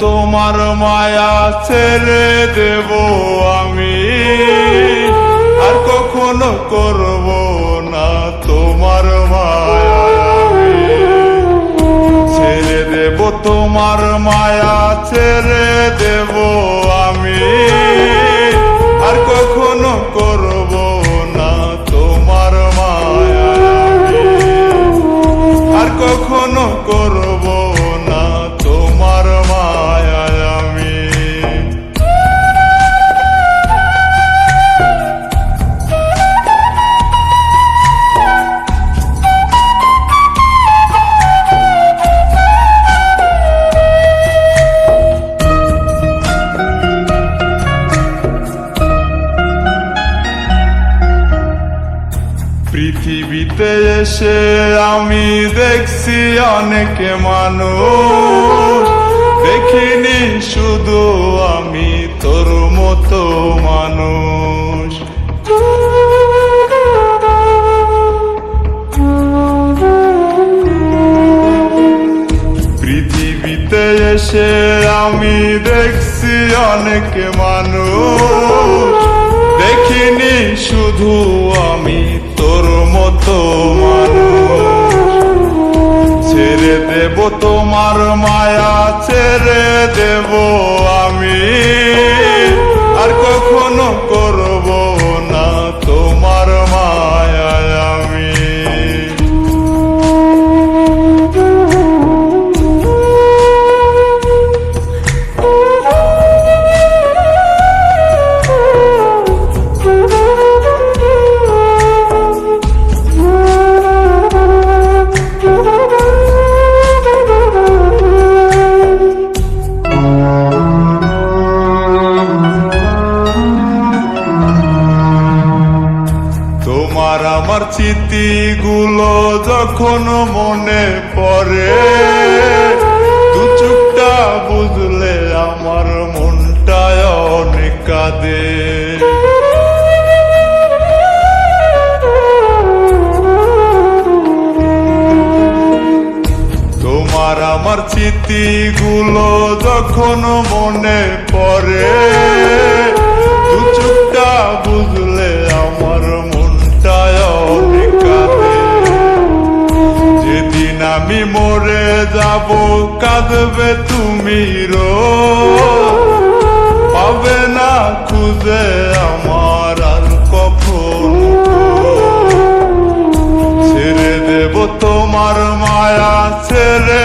তোমার মায়া ছেড়ে দেব আমি। আর কখনো করব না তোমার মায়া। ছেড়ে দেব তোমার মায়া, ছেড়ে দেব আমি। পৃথিবীতে এসে আমি দেখছি অনেক মানুষ। দেখিনি শুধু আমি, তোর মতো মানুষ। পৃথিবীতে এসে আমি দেখছি অনেক মানুষ। দেখিনি শুধু আমি তোর মতো ছেড়ে দেব তোমার মায়া ছেড়ে দেব আমি। আর কখনো তোমার আমার স্মৃতিগুলো যখন মনে পড়ে, দু চুপটা বুঝলে আমার মনটায় অনেক কাঁদে। তোমার আমার স্মৃতিগুলো যখন মনে পড়ে মরে যাব, কাঁদবে তুমি রো। পাবে না খুঁজে আমার আর কখন ছেড়ে দেব তোমার মায়া, ছেড়ে